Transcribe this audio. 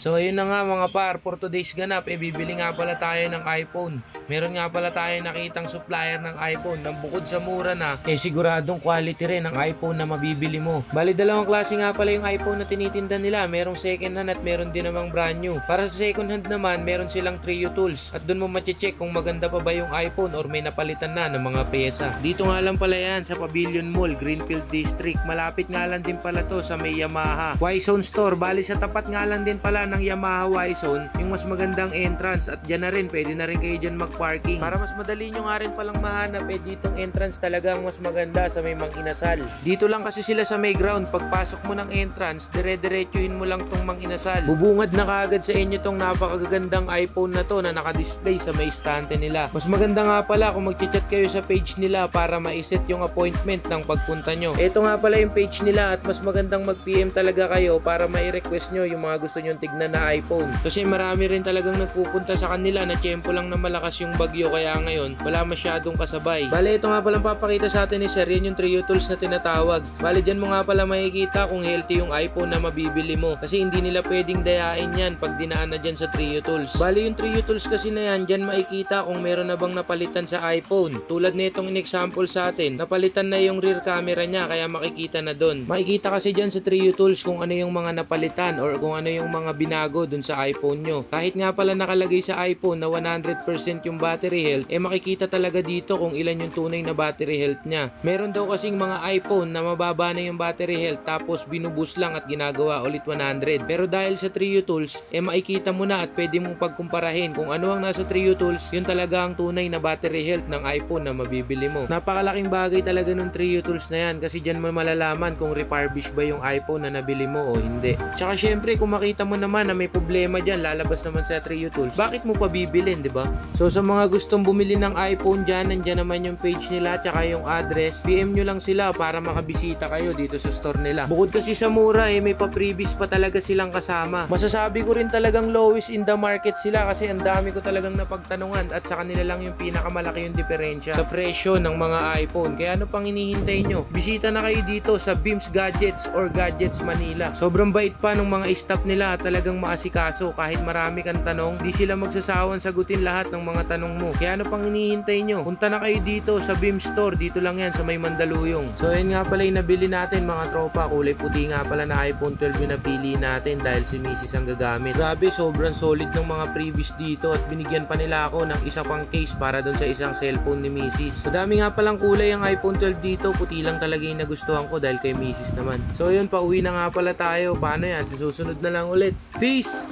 So ayun na nga mga par, for today's ganap, eh bibili nga pala tayo ng iPhone. Meron nga pala tayo nakitang supplier ng iPhone na bukod sa mura na, eh siguradong quality rin ang iPhone na mabibili mo. Bali dalawang klase nga pala yung iPhone na tinitinda nila, merong second hand at meron din namang brand new. Para sa second hand naman, meron silang Trio Tools at doon mo mache-check kung maganda pa ba yung iPhone or may napalitan na ng mga pyesa. Dito nga lang pala yan sa Pavilion Mall, Greenfield District. Malapit nga lang din pala to sa may Yamaha. Y-Zone Store, bali sa tapat nga lang din pala ng Yamaha Y-Zone, yung mas magandang entrance at dyan na rin, pwede na rin kayo dyan mag-parking. Para mas madali nyo nga rin palang mahanap, eh ditong entrance talagang mas maganda sa may Mang Inasal. Dito lang kasi sila sa may ground, pagpasok mo ng entrance, dire-diretsuhin mo lang tong Mang Inasal. Bubungad na kaagad sa inyo tong napakagandang iPhone na to na naka-display sa may stante nila. Mas maganda nga pala kung mag-chat kayo sa page nila para ma-set yung appointment ng pagpunta nyo. Ito nga pala yung page nila at mas magandang mag-PM talaga kayo para ma-request nyo yung mga gusto nyong tignan na iPhone. Kasi marami rin talagang nagpupunta sa kanila na tiyempo lang na malakas yung bagyo kaya ngayon wala masyadong kasabay. Bale, ito nga palang papakita sa atin ni Sir, yan yung Trio Tools na tinatawag. Bale, dyan mo nga pala makikita kung healthy yung iPhone na mabibili mo. Kasi hindi nila pwedeng dayain yan pag dinaan na dyan sa Trio Tools. Bale, yung Trio Tools kasi na yan, dyan makikita kung meron na bang napalitan sa iPhone. Tulad nitong in-example sa atin, napalitan na yung rear camera niya kaya makikita na doon. Makikita kasi dyan sa Trio Tools kung ano yung mga napalitan or kung ano yung mga binago dun sa iPhone nyo. Kahit nga pala nakalagay sa iPhone na 100% yung battery health, eh makikita talaga dito kung ilan yung tunay na battery health niya. Meron daw kasing mga iPhone na mababa na yung battery health tapos binubus lang at ginagawa ulit 100. Pero dahil sa Trio Tools, eh makikita mo na at pwede mong pagkumparahin kung ano ang nasa Trio Tools, yun talaga ang tunay na battery health ng iPhone na mabibili mo. Napakalaking bagay talaga ng Trio Tools na yan kasi dyan mo malalaman kung refurbished ba yung iPhone na nabili mo o hindi. Tsaka syempre kung makita mo naman na may problema dyan, lalabas naman sa Trio Tools, bakit mo pa bibilin, di ba? So sa mga gustong bumili ng iPhone dyan, nandyan naman yung page nila tsaka yung address. PM nyo lang sila para makabisita kayo dito sa store nila. Bukod kasi sa mura eh, may pa-freebies pa talaga silang kasama. Masasabi ko rin talagang lowest in the market sila kasi ang dami ko talagang napagtanungan at sa kanila lang yung pinakamalaki yung diferensya sa presyo ng mga iPhone. Kaya ano pang hinihintay nyo? Bisita na kayo dito sa Beams Gadgets or Gadgets Manila. Sobrang bait pa ng mga staff nila at talagang maasikaso kahit marami kang tanong, di sila magsasawang sagutin lahat ng mga tanong mo. Kaya ano pang hinihintay nyo? Punta na kayo dito sa Beams Store, dito lang yan sa may Mandaluyong. So yun nga pala yung nabili natin mga tropa, kulay puti nga pala na iPhone 12 yung napili natin dahil si Mrs. ang gagamit. Grabe, sobrang solid ng mga previous dito at binigyan pa nila ako ng isa pang case para doon sa isang cellphone ni Mrs. Madami nga palang kulay ang iPhone 12 dito, puti lang talaga yung nagustuhan ko dahil kay Mrs. naman. So yun, pauwi na nga pala tayo. Paano yan? Susunod na lang ulit. Peace.